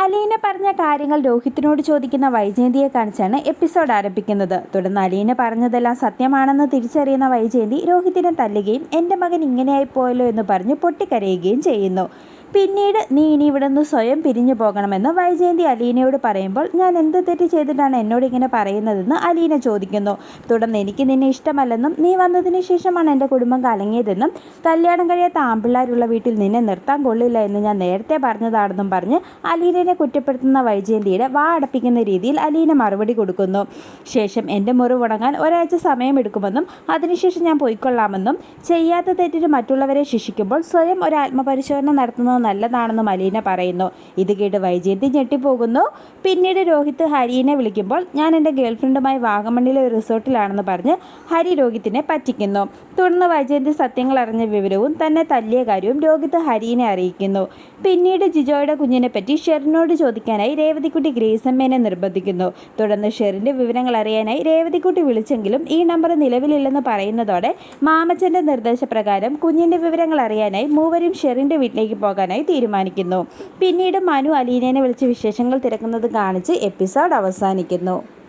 അലീന പറഞ്ഞ കാര്യങ്ങൾ രോഹിത്തിനോട് ചോദിക്കുന്ന വൈജയന്തിയെ കാണിച്ചാണ് എപ്പിസോഡ് ആരംഭിക്കുന്നത്. തുടർന്ന് അലീന പറഞ്ഞതെല്ലാം സത്യമാണെന്ന് തിരിച്ചറിയുന്ന വൈജയന്തി രോഹിത്തിനെ തല്ലുകയും എന്റെ മകൻ ഇങ്ങനെയായി പോയല്ലോ എന്ന് പറഞ്ഞ് പൊട്ടിക്കരയുകയും ചെയ്യുന്നു. പിന്നീട് നീ ഇനി ഇവിടെ നിന്ന് സ്വയം പിരിഞ്ഞു പോകണമെന്ന് വൈജയന്തി അലീനയോട് പറയുമ്പോൾ ഞാൻ എന്ത് തെറ്റ് ചെയ്തിട്ടാണ് എന്നോട് ഇങ്ങനെ പറയുന്നതെന്ന് അലീന ചോദിക്കുന്നു. തുടർന്ന് എനിക്ക് നിന്നെ ഇഷ്ടമല്ലെന്നും നീ വന്നതിന് ശേഷമാണ് എന്റെ കുടുംബം കലങ്ങിയതെന്നും കല്യാണം കഴിയാത്ത ആമ്പിള്ളാരുള്ള വീട്ടിൽ നിന്നെ നിർത്താൻ കൊള്ളില്ല എന്ന് ഞാൻ നേരത്തെ പറഞ്ഞതാണെന്നും പറഞ്ഞ് അലീനയെ കുറ്റപ്പെടുത്തുന്ന വൈജയന്തിയുടെ വാ അടപ്പിക്കുന്ന രീതിയിൽ അലീന മറുപടി കൊടുക്കുന്നു. ശേഷം എന്റെ മുറിവ് ഉണങ്ങാൻ ഒരാഴ്ച സമയമെടുക്കുമെന്നും അതിനുശേഷം ഞാൻ പോയിക്കൊള്ളാമെന്നും ചെയ്യാത്ത തെറ്റിന് മറ്റുള്ളവരെ ശിക്ഷിക്കുമ്പോൾ സ്വയം ഒരു ആത്മപരിശോധന നടത്തുന്നത് നല്ലതാണെന്നും മലീന പറയുന്നു. ഇത് കേട്ട് വൈജയന്തി ഞെട്ടിപ്പോകുന്നു. പിന്നീട് രോഹിത് ഹരിനെ വിളിക്കുമ്പോൾ ഞാൻ എന്റെ ഗേൾഫ്രണ്ടുമായി വാഗമണ്ണിലെ ഒരു റിസോർട്ടിലാണെന്ന് പറഞ്ഞ് ഹരി രോഹിത്തിനെ പറ്റിക്കുന്നു. തുടർന്ന് വൈജയന്തി സത്യങ്ങൾ അറിഞ്ഞ വിവരവും തന്നെ തല്ലിയ കാര്യവും രോഹിത് ഹരിനെ അറിയിക്കുന്നു. പിന്നീട് ജിജോയുടെ കുഞ്ഞിനെ പറ്റി ഷെറിനോട് ചോദിക്കാനായി രേവതിക്കുട്ടി ഗ്രേസമ്മേനെ നിർബന്ധിക്കുന്നു. തുടർന്ന് ഷെറിന്റെ വിവരങ്ങൾ അറിയാനായി രേവതിക്കുട്ടി വിളിച്ചെങ്കിലും ഈ നമ്പർ നിലവിലില്ലെന്ന് പറയുന്നതോടെ മാമച്ചന്റെ നിർദ്ദേശപ്രകാരം കുഞ്ഞിന്റെ വിവരങ്ങൾ അറിയാനായി മൂവരും ഷെറിന്റെ വീട്ടിലേക്ക് പോകാനായി തീരുമാനിക്കുന്നു. പിന്നീട് മനു അലീനയെ വിളിച്ച് വിശേഷങ്ങൾ തിരക്കുന്നത് കാണിച്ച് എപ്പിസോഡ് അവസാനിക്കുന്നു.